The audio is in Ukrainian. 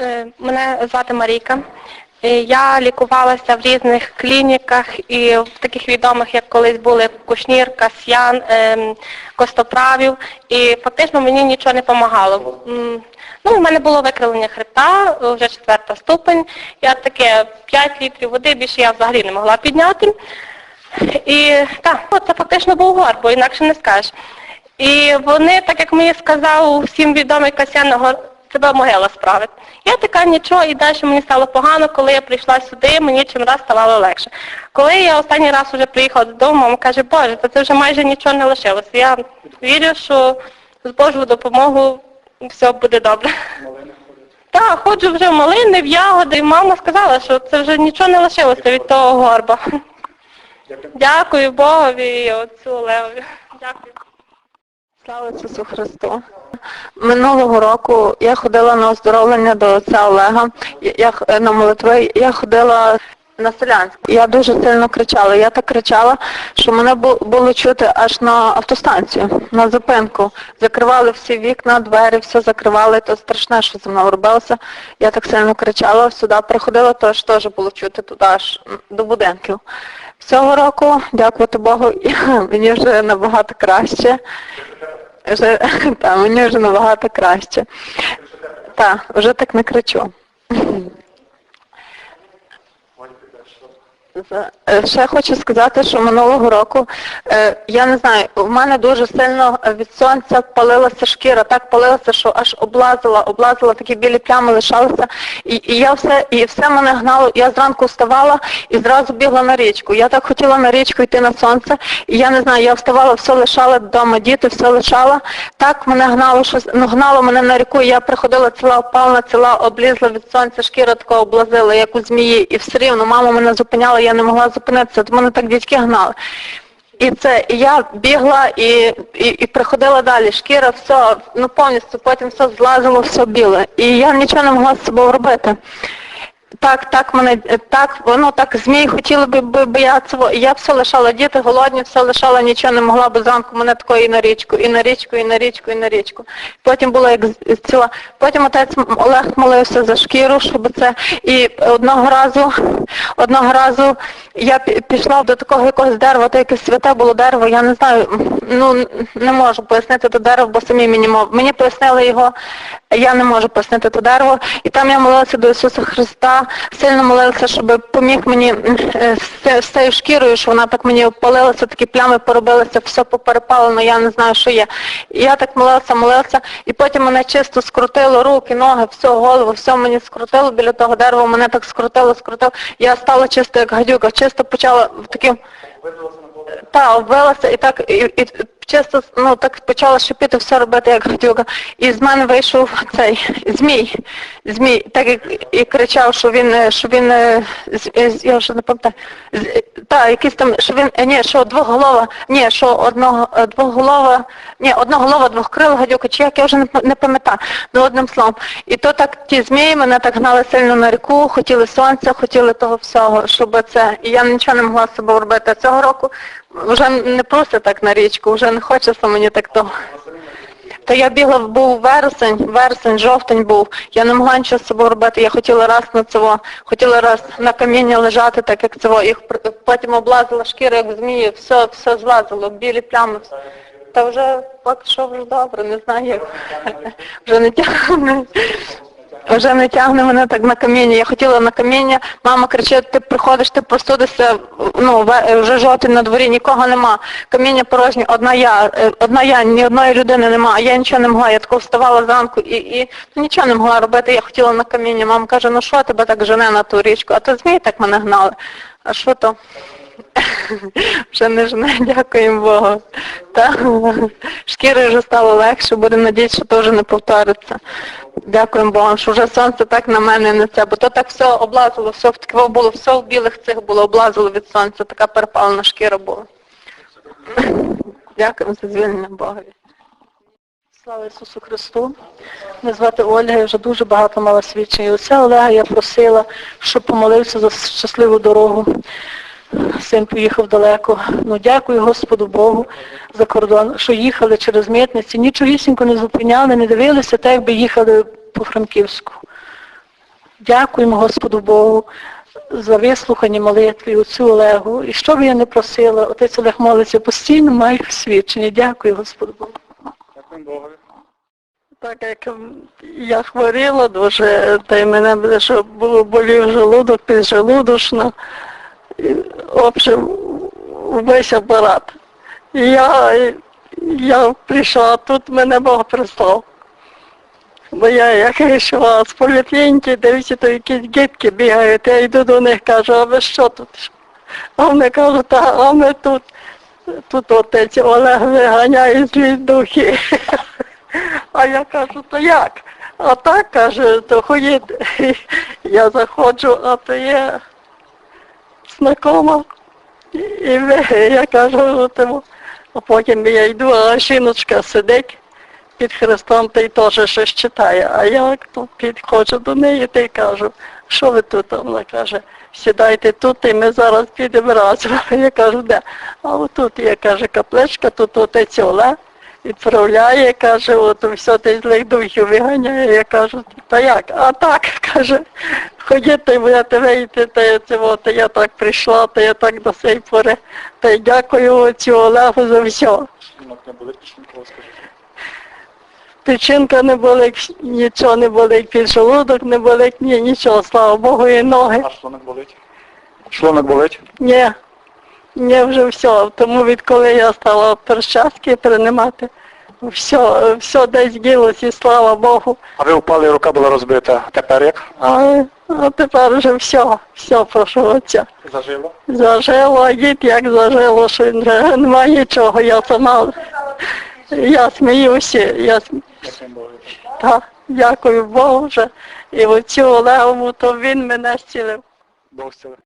Е, Мене звати Марійка. Е, Я лікувалася в різних клініках і в таких відомих, як колись були Кушнір, Касьян, ем, Костоправів, і фактично мені нічого не допомагало. Ну, у мене було викривлення хребта, вже четверта ступень. Я таке 5 літрів води більше я взагалі не могла підняти. І так, ну, це фактично був гор, бо інакше не скажеш. І вони, так як мені сказав всім відомий Касьян, «Гор- тебе могила справить. Я така нічого, і далі мені стало погано, коли я прийшла сюди, мені чим раз ставало легше. Коли я останній раз вже приїхала додому, мама каже, Боже, та це вже майже нічого не лишилося. Я вірю, що з Божою допомогою все буде добре. Так, ходжу вже в малини, в ягоди, і мама сказала, що це вже нічого не лишилося від того горба. Дякую Богові і отцю Левові. Дякую. Слава Ісусу Христу. Минулого року я ходила на оздоровлення до отця Олега, я, я на молитви, я ходила на Селянськ. Я дуже сильно кричала. Я так кричала, що мене було чути аж на автостанцію, на зупинку. Закривали всі вікна, двері, все закривали, то страшне, що зі мною робилося. Я так сильно кричала, сюди приходила, то ж теж було чути туди аж до будинків. Цього року, дякувати Богу, мені вже набагато краще. Вже, та, мені вже набагато краще. Так, вже так не кричу. За- е, Ще хочу сказати, що минулого року, е, я не знаю, в мене дуже сильно е, від сонця палилася шкіра, так палилася, що аж облазила, облазила, такі білі плями лишалися. І, і я все, і все мене гнало, я зранку вставала і зразу бігла на річку. Я так хотіла на річку йти на сонце, і я не знаю, я вставала, все лишала вдома, діти, все лишала. Так мене гнало, що ну, гнало мене на ріку, я приходила ціла опалена, ціла облізла від сонця, шкіра така облазила, як у змії, і все рівно мама мене зупиняла, я не могла зупинитися, от мене так дітки гнали. І це я бігла і, і, і приходила далі. Шкіра, все, ну повністю, потім все злазило, все біле. І я нічого не могла з собою робити. Так, так мене так, воно так змій хотіли би, би я я все лишала, діти голодні, все лишала, нічого не могла, бо зранку мене такої і на річку, і на річку, і на річку, і на річку. Потім було як ціла. Потім отець Олег молився за шкіру, щоб це. І одного разу, одного разу я пі- пішла до такого якогось дерева, то якесь святе було дерево, я не знаю, ну не можу пояснити то дерево, бо самі мені мов. Мені пояснили його, я не можу пояснити то дерево. І там я молилася до Ісуса Христа, сильно молилася, щоб поміг мені е, з, цією шкірою, що вона так мені опалилася, такі плями поробилися, все поперепалено, я не знаю, що є. І я так молилася, молилася, і потім мене чисто скрутило руки, ноги, все, голову, все мені скрутило біля того дерева, мене так скрутило, скрутило. Я стала чисто як гадюка, чисто почала таким та, обвелася і так, і, і чисто, ну, так почала шипіти, все робити, як гадюка. І з мене вийшов цей змій. Змій, так як і кричав, що він, що він, е, е, я вже не пам'ятаю, е, та, якийсь там, що він, ні, що двоголова, ні, що одного, двоголова, ні, одноголова, двохкрила гадюка, чи як, я вже не пам'ятаю, ну одним словом. І то так ті змії мене так гнали сильно на ріку, хотіли сонця, хотіли того всього, щоб це, і я нічого не могла з собою робити. Цього року вже не просто так на річку, вже не хочеться мені так того. Та я бігла, був вересень, вересень, жовтень був. Я не могла нічого з собою робити. Я хотіла раз на цього, хотіла раз на каміння лежати, так як цього. Пр- потім облазила шкіра, як змії, все, все злазило, білі плями. Та вже поки що вже добре, не знаю як. Вже не тягне. Вже не тягне мене так на каміння. Я хотіла на каміння, мама кричить, ти приходиш, ти простудишся, ну, вже жовтень на дворі, нікого нема. Каміння порожнє, одна я, е, одна я, ні одної людини нема, а я нічого не могла. Я тако вставала зранку і, і ну, нічого не могла робити, я хотіла на каміння. Мама каже, ну що тебе так жене на ту річку? А то змії так мене гнали. А що то? Вже не жне, дякуємо Богу. Та, шкіри вже стало легше, будемо надіятися, що вже не повториться. Дякуємо Богу, що вже сонце так на мене не це, бо то так все облазило, все в було, все в білих цих було, облазило від сонця, така перепалена шкіра була. Дякуємо за звільнення Богові. Слава Ісусу Христу. Мене звати Ольга, я вже дуже багато мала свідчень. І Олега я просила, щоб помолився за щасливу дорогу. Син поїхав далеко. Ну дякую Господу Богу за кордон, що їхали через митниці, нічогісінько не зупиняли, не дивилися, так якби їхали по Франківську. Дякуємо Господу Богу за вислухані молитви оцю Олегу. І що би я не просила, отець Олег молиться постійно, має свідчення. Дякую Господу Богу. Дякую Богові. Так як я хворіла дуже, та й мене буде, що було болів желудок, піджелудочно, общем, весь апарат. І я, я прийшла, тут мене Бог прислав. Бо я як йшла з поліклініки, дивіться, то якісь дітки бігають, я йду до них, кажу, а ви що тут? А вони кажуть, та, а ми тут. Тут отець Олег виганяє злі духи. А я кажу, то як? А так каже, то ходіть. Я заходжу, а то є знакома. І я кажу, тому. а потім я йду, а жіночка сидить під хрестом та й теж щось читає. А я підходжу до неї та й кажу, що ви тут? Вона каже, сідайте тут і ми зараз підемо разом. Я кажу, де? А отут є, каже, капличка, тут отець Олег відправляє, каже, от все ти злих духів виганяє. Я кажу, та як? А так, каже, ходіть, та й будете вийти, та я от, та я так прийшла, та я так до сей пори. Та й дякую отцю Олегу за все. Печінка не болить, нічого не болить, піджелудок не болить, ні, нічого, слава Богу, і ноги. А шлунок болить? Шлунок болить? Ні, ні, вже все. Тому відколи я стала перчатки приймати, все, все десь ділося, і слава Богу. А ви впали, рука була розбита. Тепер як? А, а тепер вже все, все, прошу отця. Зажило? Зажило, а дід як зажило, що немає нічого, я сама, я сміюся, я Дякую дякую Богу вже. І оцю Олегову, то він мене зцілив. Бог зцілив.